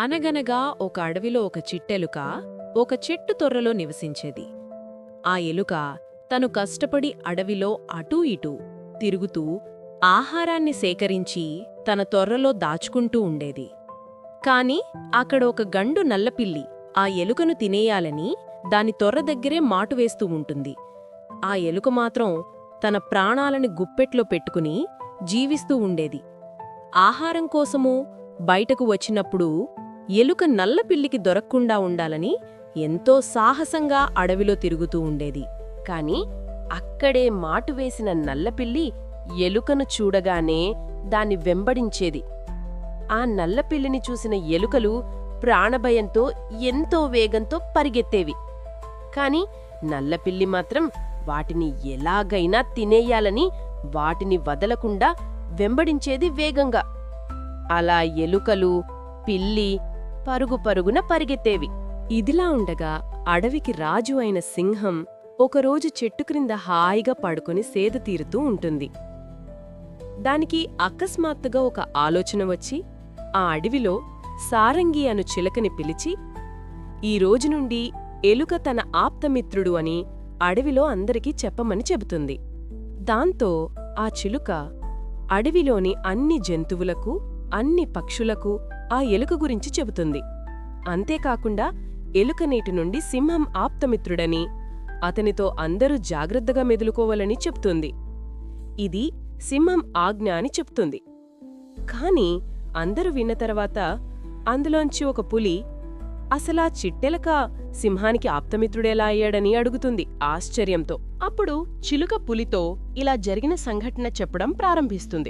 అనగనగా ఒక అడవిలో ఒక చిట్టెలుక ఒక చెట్టు తొర్రలో నివసించేది. ఆ ఎలుక తను కష్టపడి అడవిలో అటూ ఇటూ తిరుగుతూ ఆహారాన్ని సేకరించి తన తొర్రలో దాచుకుంటూ ఉండేది. కాని అక్కడ ఒక గండు నల్లపిల్లి ఆ ఎలుకను తినేయాలని దాని తొర్ర దగ్గరే మాటు వేస్తూ ఉంటుంది. ఆ ఎలుక మాత్రం తన ప్రాణాలని గుప్పెట్లో పెట్టుకుని జీవిస్తూ ఉండేది. ఆహారం కోసము బయటకు వచ్చినప్పుడు ఎలుక నల్లపిల్లికి దొరక్కుండా ఉండాలని ఎంతో సాహసంగా అడవిలో తిరుగుతూ ఉండేది. కాని అక్కడే మాటు వేసిన నల్లపిల్లి ఎలుకను చూడగానే దాన్ని వెంబడించేది. ఆ నల్లపిల్లిని చూసిన ఎలుకలు ప్రాణభయంతో ఎంతో వేగంతో పరిగెత్తేవి. కాని నల్లపిల్లి మాత్రం వాటిని ఎలాగైనా తినేయాలని వాటిని వదలకుండా వెంబడించేది వేగంగా. అలా ఎలుకలు పిల్లి పరుగు పరుగున పరిగెత్తేవి. ఇదిలా ఉండగా అడవికి రాజు అయిన సింహం ఒకరోజు చెట్టు క్రింద హాయిగా పడుకొని సేద తీరుతూ ఉంటుంది. దానికి అకస్మాత్తుగా ఒక ఆలోచన వచ్చి ఆ అడవిలో సారంగి అను చిలకని పిలిచి ఈ రోజు నుండి ఎలుక తన ఆప్తమిత్రుడు అని అడవిలో అందరికీ చెప్పమని చెబుతుంది. దాంతో ఆ చిలుక అడవిలోని అన్ని జంతువులకు అన్ని పక్షులకు ఆ ఎలుక గురించి చెబుతుంది. అంతేకాకుండా ఎలుక నేటి నుండి సింహం ఆప్తమిత్రుడని అతనితో అందరూ జాగ్రత్తగా మెదులుకోవాలని చెప్తుంది ఇది సింహం ఆజ్ఞ అని చెప్తుంది కాని అందరూ విన్న తర్వాత అందులోంచి ఒక పులి అసలా చిట్టెలక సింహానికి ఆప్తమిత్రుడెలా అయ్యాడని అడుగుతుంది ఆశ్చర్యంతో. అప్పుడు చిలుక పులితో ఇలా జరిగిన సంఘటన చెప్పడం ప్రారంభిస్తుంది.